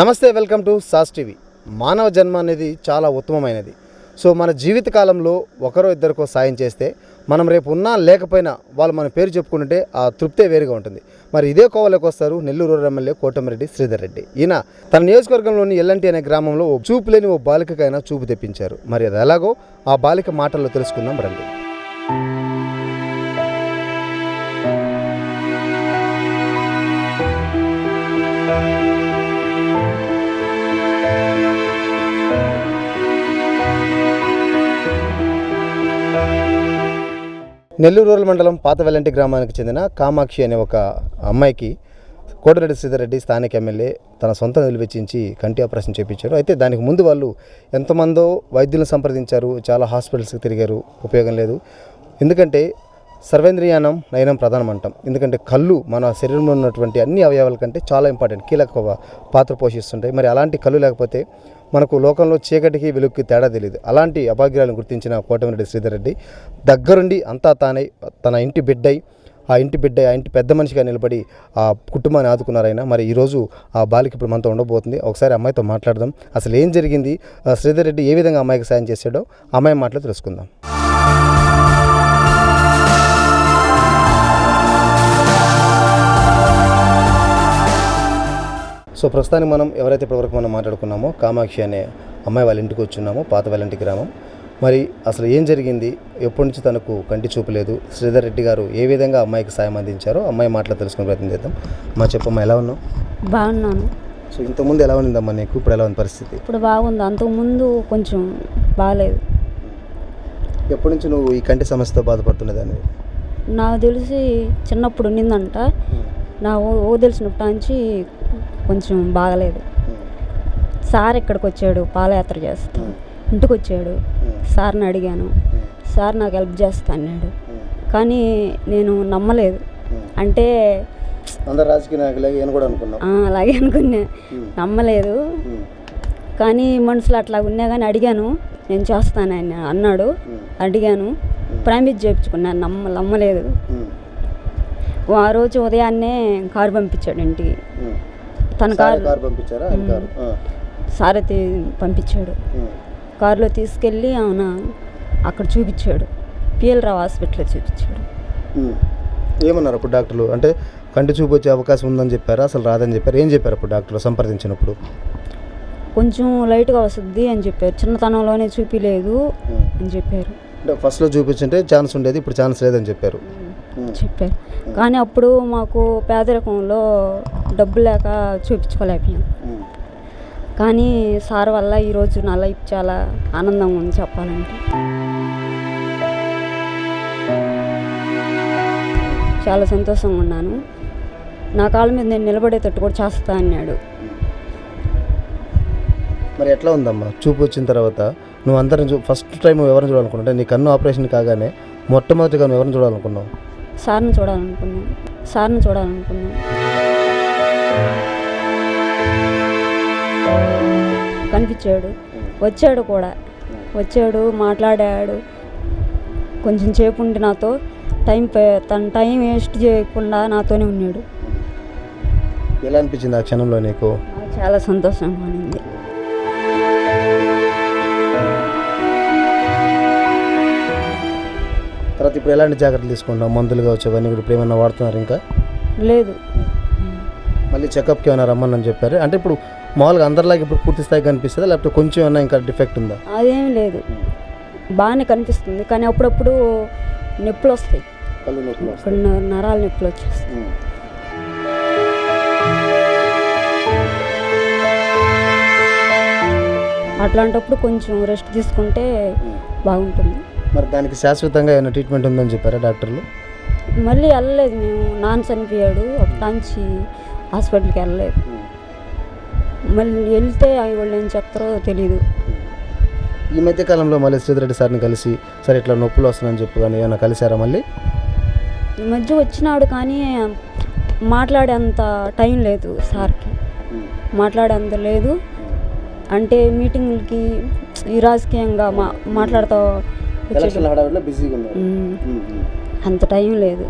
నమస్తే welcome to sauce TV. మానవ జన్మ అనేది చాలా ఉత్తమమైనది. సో మన జీవిత కాలంలో ఒకరో ఇద్దరికో సాయం చేస్తే మనం రేపు ఉన్నా లేకపోయినా వాళ్ళు మన పేరు చెప్పుకుంటుంటే ఆ తృప్తే వేరుగా ఉంటుంది. మరి ఇదే కోవలోకి వస్తారు నెల్లూరు ఎమ్మెల్యే కోటమిరెడ్డి శ్రీధర్ రెడ్డి ఈయన తన నియోజకవర్గంలోని ఎల్లంటి అనే గ్రామంలో ఓ చూపు లేని ఓ బాలికకైనా చూపు తెప్పించారు. మరి అది ఎలాగో ఆ బాలిక మాటల్లో తెలుసుకుందాం రండి. నెల్లూరు రూరల్ మండలం పాత వెల్లంటి గ్రామానికి చెందిన కామాక్షి అనే ఒక అమ్మాయికి కోటిరెడ్డి సీతారెడ్డి స్థానిక ఎమ్మెల్యే తన సొంత నిధులు వెచ్చించి కంటి ఆపరేషన్ చేయించారు అయితే దానికి ముందు వాళ్ళు ఎంతమందో వైద్యులను సంప్రదించారు చాలా హాస్పిటల్స్కి తిరిగారు ఉపయోగం లేదు. ఎందుకంటే సర్వేంద్రియానం నయనం ప్రధానం అంటాం ఎందుకంటే కళ్ళు మన శరీరంలో ఉన్నటువంటి అన్ని అవయవాల కంటే చాలా ఇంపార్టెంట్. కీలక పాత్ర పోషిస్తుంటాయి. మరి అలాంటి కళ్ళు లేకపోతే మనకు లోకంలో చీకటికి వెలుగుకి తేడా తెలియదు అలాంటి అభాగ్యాలను గుర్తించిన కోటమిరెడ్డి శ్రీధర్ రెడ్డి దగ్గరుండి అంతా తానై తన ఇంటి బిడ్డై ఆ ఇంటి బిడ్డ ఆ ఇంటి పెద్ద మనిషిగా నిలబడి ఆ కుటుంబాన్ని ఆదుకున్నారైనా మరి ఈరోజు ఆ బాలిక ఇప్పుడు మనతో ఉండబోతుంది. ఒకసారి అమ్మాయితో మాట్లాడదాం. అసలు ఏం జరిగింది? ఆ శ్రీధర్ రెడ్డి ఏ విధంగా అమ్మాయికి సాయం చేశాడో అమ్మాయి మాటలు తెలుసుకుందాం. సో ప్రస్తుతానికి మనం ఎవరైతే ఇప్పటివరకు మనం మాట్లాడుకున్నామో కామాక్షి అనే అమ్మాయి వాళ్ళ ఇంటికి వచ్చున్నామో పాత వాళ్ళ ఇంటి గ్రామం మరి అసలు ఏం జరిగింది? ఎప్పటి నుంచి తనకు కంటి చూపు లేదు? శ్రీధర్ రెడ్డి గారు ఏ విధంగా అమ్మాయికి సాయం అందించారో అమ్మాయి మాటలు తెలుసుకునే ప్రయత్నం చేద్దాం. మా చెప్పమ్మా ఎలా ఉన్నావు? బాగున్నాను. సో ఇంతకుముందు ఎలా ఉండిందమ్మా నీకు? ఇప్పుడు ఎలా ఉంది పరిస్థితి? ఇప్పుడు బాగుంది. అంతకుముందు కొంచెం బాగాలేదు ఎప్పటి నుంచి నువ్వు ఈ కంటి సమస్యతో బాధపడుతున్నదాన్ని నాకు తెలిసి చిన్నప్పుడు ఉన్నిందంట నా ఓ ఓ తెలిసినప్పటి నుంచి కొంచెం బాగలేదు. సార్ ఇక్కడికి వచ్చాడు పాదయాత్ర చేస్తా. ఇంటికి వచ్చాడు సార్ని అడిగాను. సార్ నాకు హెల్ప్ చేస్తా అన్నాడు. కానీ నేను నమ్మలేదు. అంటే రాజకీయ నాయకులే అలాగే అనుకున్నా. నమ్మలేదు. కానీ మనసులో అట్లా ఉన్నా కానీ అడిగాను. నేను చేస్తానని అన్నాడు. అడిగాను. ప్రామిస్ చేయించుకున్నాను. నమ్మ నమ్మలేదు. ఆ రోజు ఉదయాన్నే కారు పంపించాడు ఇంటికి. తన కారు పంపించారా? ఆయన. సారథి పంపించాడు. కారులో తీసుకెళ్ళి అవునా అక్కడ చూపించాడు. పిఎల్ రావు హాస్పిటల్లో చూపించాడు. ఏమన్నారు అప్పుడు డాక్టర్లు? అంటే కంటి చూపు వచ్చే అవకాశం ఉందని చెప్పారా? అసలు రాదని చెప్పారు? ఏం చెప్పారు అప్పుడు డాక్టర్లు సంప్రదించినప్పుడు? కొంచెం లైట్గా వస్తుంది అని చెప్పారు. చిన్నతనంలోనే చూపిలేదు అని చెప్పారు. అంటే ఫస్ట్లో చూపించుంటే ఛాన్స్ ఉండేది ఇప్పుడు ఛాన్స్ లేదని చెప్పారు. చెప్పారు. కానీ అప్పుడు మాకు పేదరికంలో డబ్బు లేక చూపించుకోలేకపోయాం. కానీ సార్ వల్ల ఈరోజు నా లైఫ్ చాలా ఆనందంగా ఉంది చెప్పాలంటే. చాలా సంతోషంగా ఉన్నాను. నా కాళ్ళ మీద నేను నిలబడేటట్టు కూడా చేస్తా అన్నాడు. మరి ఎట్లా ఉందమ్మా? చూపు వచ్చిన తర్వాత నువ్వు అందరం చూ ఫస్ట్ టైం ఎవరిని చూడాలనుకున్నావు? అంటే నీ కన్ను ఆపరేషన్ కాగానే మొట్టమొదటిగా నువ్వు ఎవరిని చూడాలనుకున్నావు? సార్ని చూడాలనుకున్నాను. సార్ని చూడాలనుకున్నాను. కనిపించాడు. వచ్చాడు కూడా. వచ్చాడు మాట్లాడాడు. కొంచెం సేపు ఉండి నాతో. టైం పే- తన టైం వేస్ట్ చేయకుండా నాతోనే ఉన్నాడు. ఎలా అనిపించింది ఆ క్షణంలో నీకు? నాకు చాలా సంతోషంగా ఉంది. తర్వాత ఇప్పుడు ఎలాంటి జాగ్రత్తలు తీసుకుంటావు మందులు కావచ్చు అవన్నీ కూడా ఇప్పుడు ఏమన్నా వాడుతున్నారు ఇంకా? లేదు. మళ్ళీ చెకప్కి ఏమైనా రమ్మని చెప్పారు. అంటే ఇప్పుడు మామూలుగా అందరిలాగా ఇప్పుడు పూర్తి స్థాయి కనిపిస్తుందా? లేకపోతే కొంచెం ఏమైనా ఇంకా డిఫెక్ట్ ఉందా? అదేం లేదు. బాగానే కనిపిస్తుంది. కానీ అప్పుడప్పుడు నొప్పులు వస్తాయి. నరాల నొప్పులు వచ్చేస్తాయి. అట్లాంటప్పుడు కొంచెం రెస్ట్ తీసుకుంటే బాగుంటుంది. మరి దానికి శాశ్వతంగా ఏమైనా ట్రీట్మెంట్ ఉందని చెప్పారా డాక్టర్లు? మళ్ళీ వెళ్ళలేదు మేము. నాన్న చనిపోయాడు. అప్పటాంచి హాస్పిటల్కి వెళ్ళలేదు. మళ్ళీ వెళ్తే వాళ్ళు ఏం చెప్తారో తెలీదు. ఈ మధ్య కాలంలో మళ్ళీ శ్రీధరెడ్డి సార్ని కలిసి సరే ఇట్లా నొప్పులు వస్తున్నాయని చెప్పి కానీ ఏమైనా కలిసారా మళ్ళీ? ఈ మధ్య వచ్చినాడు కానీ మాట్లాడేంత టైం లేదు సార్కి. మాట్లాడేంత లేదు. అంటే మీటింగ్లకి ఈ రాజకీయంగా మా మాట్లాడుతూ. ఎలక్షన్ హడావిడిలో బిజీగా ఉన్నారు. అంత టైం లేదు.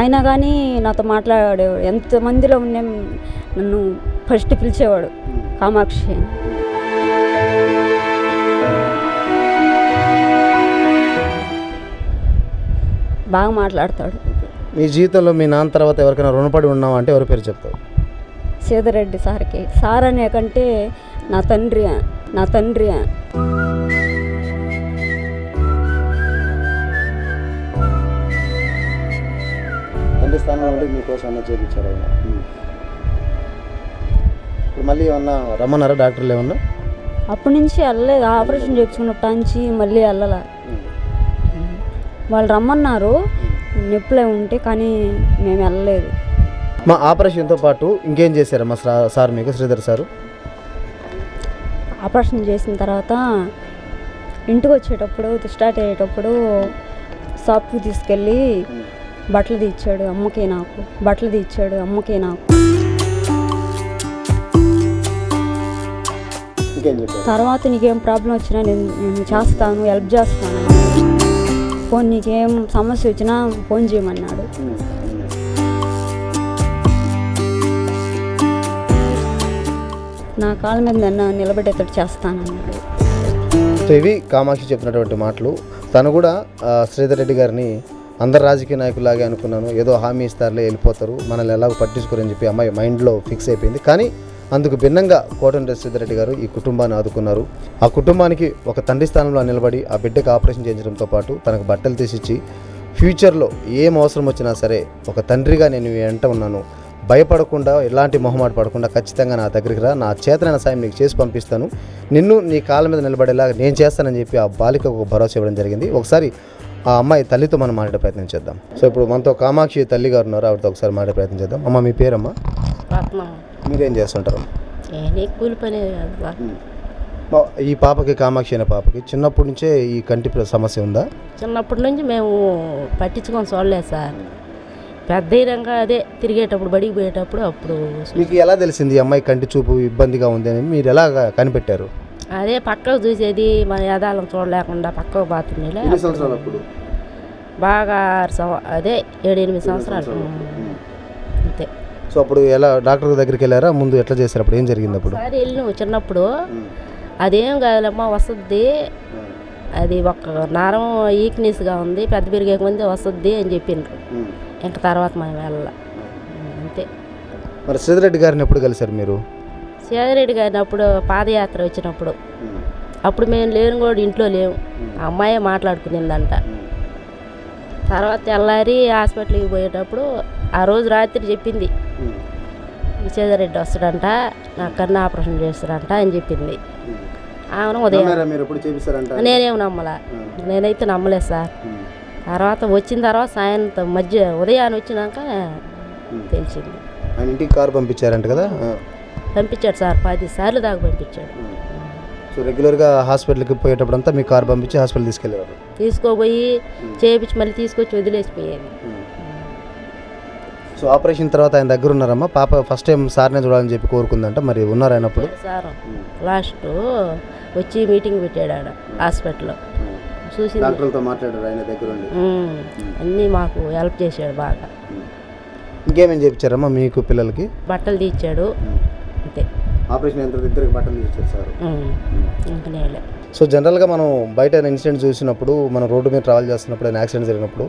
అయినా కానీ నాతో మాట్లాడే ఎంతమందిలో ఉండే నన్ను ఫస్ట్ పిలిచేవాడు కామాక్షి. బాగా మాట్లాడతాడు. మీ జీవితంలో మీ నాన్న తర్వాత ఎవరికైనా రుణపడి ఉన్నావా అంటే ఎవరి పేరు చెప్తావు? సీతారెడ్డి సార్కి. సార్ అనే కంటే నా తండ్రి నా తండ్రి తండ్రి స్థానంలో ఉండి మీకోసం అన్న చేయించారు ఆయన ఇప్పుడు మళ్ళీ ఏమన్నా రమ్మన్నారా డాక్టర్లు ఏమన్నా? అప్పటి నుంచి వెళ్ళలేదు. ఆపరేషన్ చేయించుకున్నప్పటి నుంచి మళ్ళీ వెళ్ళాల. వాళ్ళు రమ్మన్నారు. నొప్పులే ఉంటే కానీ మేము వెళ్ళలేదు. మా ఆపరేషన్తో పాటు ఇంకేం చేశారమ్మా సార్ మీకు శ్రీధర్ సారు? ఆపరేషన్ చేసిన తర్వాత ఇంటికి వచ్చేటప్పుడు స్టార్ట్ అయ్యేటప్పుడు షాప్కి తీసుకెళ్ళి బట్టలు తీర్చాడు అమ్మకి నాకు. బట్టలు తీర్చాడు అమ్మకి నాకు. తర్వాత నీకేం ప్రాబ్లం వచ్చినా నేను నేను చేస్తాను హెల్ప్ చేస్తాను. ఫోన్ నీకేం సమస్య వచ్చినా ఫోన్ చేయమన్నాడు. నా కాళ్ళ మీద నన్ను నిలబెట్టేటట్టు చేస్తానన్నాడు. ఇవి కామాక్షి చెప్పినటువంటి మాటలు. తను కూడా శ్రీధర్ రెడ్డి గారిని అందరు రాజకీయ నాయకులాగే అనుకున్నాను. ఏదో హామీ ఇస్తారులే వెళ్ళిపోతారు. మనల్ని ఎలాగో పట్టించుకోరని చెప్పి అమ్మాయి మైండ్లో ఫిక్స్ అయిపోయింది. కానీ అందుకు భిన్నంగా కోటంరెడ్డి రెడ్డి గారు ఈ కుటుంబాన్ని ఆదుకున్నారు. ఆ కుటుంబానికి ఒక తండ్రి స్థానంలో నిలబడి ఆ బిడ్డకు ఆపరేషన్ చేయించడంతో పాటు తనకు బట్టలు తీసిచ్చి ఫ్యూచర్లో ఏం అవసరం వచ్చినా సరే ఒక తండ్రిగా నేను వెంట ఉన్నాను. భయపడకుండా ఎలాంటి మొహమాట పడకుండా ఖచ్చితంగా నా దగ్గరికి రా. నా చేతనైన సాయం నీకు చేసి పంపిస్తాను. నిన్ను నీ కాళ్ళ మీద నిలబడేలా నేను చేస్తానని చెప్పి ఆ బాలికకు ఒక భరోసా ఇవ్వడం జరిగింది. ఒకసారి ఆ అమ్మాయి తల్లితో మనం మాట్లాడే ప్రయత్నం చేద్దాం. సో ఇప్పుడు మనతో కామాక్షి తల్లి గారు ఉన్నారు ఆవిడతో ఒకసారి మాట్లాడే ప్రయత్నం చేద్దాం. అమ్మ మీ పేరమ్మా? మీరేం చేస్తుంటారు? ఈ పాపకి కామాక్షి అనే పాపకి చిన్నప్పటి నుంచే ఈ కంటి సమస్య ఉందా? చిన్నప్పటి నుంచి మేము పట్టించుకొని చూడలేదు సార్. పెద్ద అదే తిరిగేటప్పుడు బడికి పోయేటప్పుడు అప్పుడు మీకు ఎలా తెలిసింది ఈ అమ్మాయి కంటి చూపు ఇబ్బందిగా ఉంది అని? మీరు ఎలా కనిపెట్టారు? అదే పక్కకు చూసేది మన యథాలం చూడలేకుండా పక్కకు అప్పుడు? బాగా అదే ఏడు ఎనిమిది సంవత్సరాలు. అంతే. సో అప్పుడు ఎలా డాక్టర్ దగ్గరికి వెళ్ళారా? ముందు ఎట్లా చేశారు అప్పుడు? ఏం జరిగింది అప్పుడు? ఒకసారి వెళ్ళినావు చిన్నప్పుడు అదేం కాదులమ్మా వస్తుంది అది ఒక నరం వీక్నెస్గా ఉంది పెద్ద పెరిగే ముందే వస్తుంది అని చెప్పిండ్రు. ఇంకా తర్వాత మనం వెళ్ళాల. అంతే. మరి శ్రీధరెడ్డి గారిని ఎప్పుడు కలిశారు మీరు? సేదరెడ్డి గారిని అప్పుడు పాదయాత్ర వచ్చినప్పుడు. అప్పుడు మేము లేను కూడా ఇంట్లో లేము. అమ్మాయే మాట్లాడుకునిందంట. తర్వాత తెల్లారి హాస్పిటల్కి పోయేటప్పుడు ఆ రోజు రాత్రి చెప్పింది. ఈ సేదరెడ్డి వస్తాడంట నా కన్ను ఆపరేషన్ చేస్తాడంట అని చెప్పింది. ఆమెను ఉదయం నేనేం నమ్మలా. నేనైతే నమ్మలేదు సార్. తర్వాత వచ్చిన తర్వాత సాయంత్రం మధ్య ఉదయాన్ని వచ్చినాక తెలిసింది. ఇంటికి కారు పంపించారంట కదా? పంపించాడు సార్. పది సార్లు దాకా పంపించాడు. సో రెగ్యులర్గా హాస్పిటల్కి పోయేటప్పుడు అంతా మీ కారు పంపించి హాస్పిటల్ తీసుకెళ్ళేవారు తీసుకోపోయి చేయించి మళ్ళీ తీసుకొచ్చి వదిలేసిపోయేది సో ఆపరేషన్ తర్వాత ఆయన దగ్గర ఉన్నారమ్మా పాప ఫస్ట్ టైం సార్నే చూడాలని చెప్పి కోరుకుందంట. మరి ఉన్నారు ఆయన అప్పుడు సార్. లాస్ట్ వచ్చి మీటింగ్ పెట్టాడు ఆడ హాస్పిటల్లో. చూసింది. డాక్టర్లతో మాట్లాడారు ఆయన దగ్గర అన్నీ మాకు హెల్ప్ చేశాడు బాగా. ఇంకేమేం చేయించారమ్మా మీకు పిల్లలకి? బట్టలు తీర్చాడు అంతే. ఆపరేషన్ ఎంత ఇద్దరికి బట్టలు ఇంక నేలే సో జనరల్గా మనం బయట ఇన్సిడెంట్ చూసినప్పుడు మనం రోడ్డు మీద ట్రావెల్ చేస్తున్నప్పుడు ఏదైనా యాక్సిడెంట్ జరిగినప్పుడు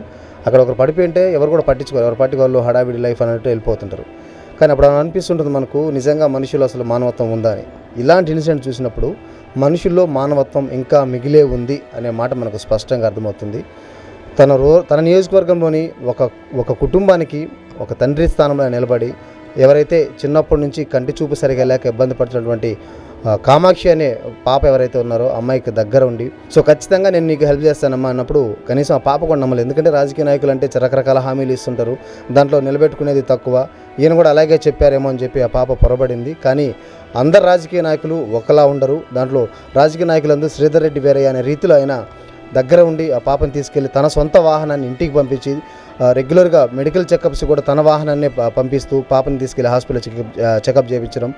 అక్కడ ఒకరు పడిపోయి ఉంటే ఎవరు కూడా పట్టించుకోరు. ఎవరు పట్టుకోవాలి హడావిడి లైఫ్ అన్నట్టు వెళ్ళిపోతుంటారు. కానీ అప్పుడు అనిపిస్తుంటుంది మనకు నిజంగా మనుషులు అసలు మానవత్వం ఉందా అని. ఇలాంటి ఇన్సిడెంట్ చూసినప్పుడు మనుషుల్లో మానవత్వం ఇంకా మిగిలే ఉంది అనే మాట మనకు స్పష్టంగా అర్థమవుతుంది. తన రో తన నియోజకవర్గంలోని ఒక ఒక కుటుంబానికి ఒక తండ్రి స్థానంలో నిలబడి ఎవరైతే చిన్నప్పటి నుంచి కంటి చూపు సరిగా లేక ఇబ్బంది పడుతున్నటువంటి కామాక్షి అనే పాప ఎవరైతే ఉన్నారో అమ్మాయికి దగ్గర ఉండి. సో ఖచ్చితంగా నేను నీకు హెల్ప్ చేస్తానమ్మా అన్నప్పుడు కనీసం ఆ పాప కూడా నమ్మలేదు. ఎందుకంటే రాజకీయ నాయకులు అంటే రకరకాల హామీలు ఇస్తుంటారు. దాంట్లో నిలబెట్టుకునేది తక్కువ. ఈయన కూడా అలాగే చెప్పారేమో అని చెప్పి ఆ పాప పొరబడింది. కానీ అందరు రాజకీయ నాయకులు ఒకలా ఉండరు. దాంట్లో రాజకీయ నాయకులందరూ శ్రీధర్ రెడ్డి వేరే అనే రీతిలో ఆయన దగ్గర ఉండి ఆ పాపని తీసుకెళ్ళి తన సొంత వాహనాన్ని ఇంటికి పంపించి రెగ్యులర్గా మెడికల్ చెకప్స్ కూడా తన వాహనాన్ని పంపిస్తూ పాపని తీసుకెళ్ళి హాస్పిటల్ చెకప్ చెకప్ చేయించడం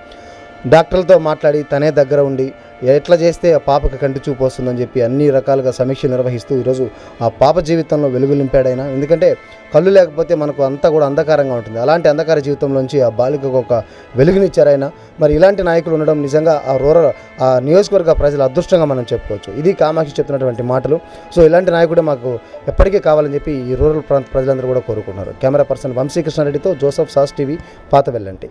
డాక్టర్లతో మాట్లాడి తనే దగ్గర ఉండి ఎట్లా చేస్తే ఆ పాపకి కంటి చూపు వస్తుందని చెప్పి అన్ని రకాలుగా సమీక్ష నిర్వహిస్తూ ఈరోజు ఆ పాప జీవితంలో వెలుగు నింపాడైనా ఎందుకంటే కళ్ళు లేకపోతే మనకు అంతా కూడా అంధకారంగా ఉంటుంది. అలాంటి అంధకార జీవితంలోంచి ఆ బాలికకు ఒక వెలుగునిచ్చారైనా. మరి ఇలాంటి నాయకులు ఉండడం నిజంగా ఆ రూరల్ ఆ నియోజకవర్గ ప్రజల అదృష్టంగా మనం చెప్పుకోవచ్చు. ఇది కామాక్షి చెప్తున్నటువంటి మాటలు. సో ఇలాంటి నాయకుడు మాకు ఎప్పటికీ కావాలని చెప్పి ఈ రూరల్ ప్రాంత ప్రజలందరూ కూడా కోరుకున్నారు కెమెరా పర్సన్ వంశీకృష్ణారెడ్డితో జోసఫ్ సాస్ టీవీ పాత వెళ్ళండి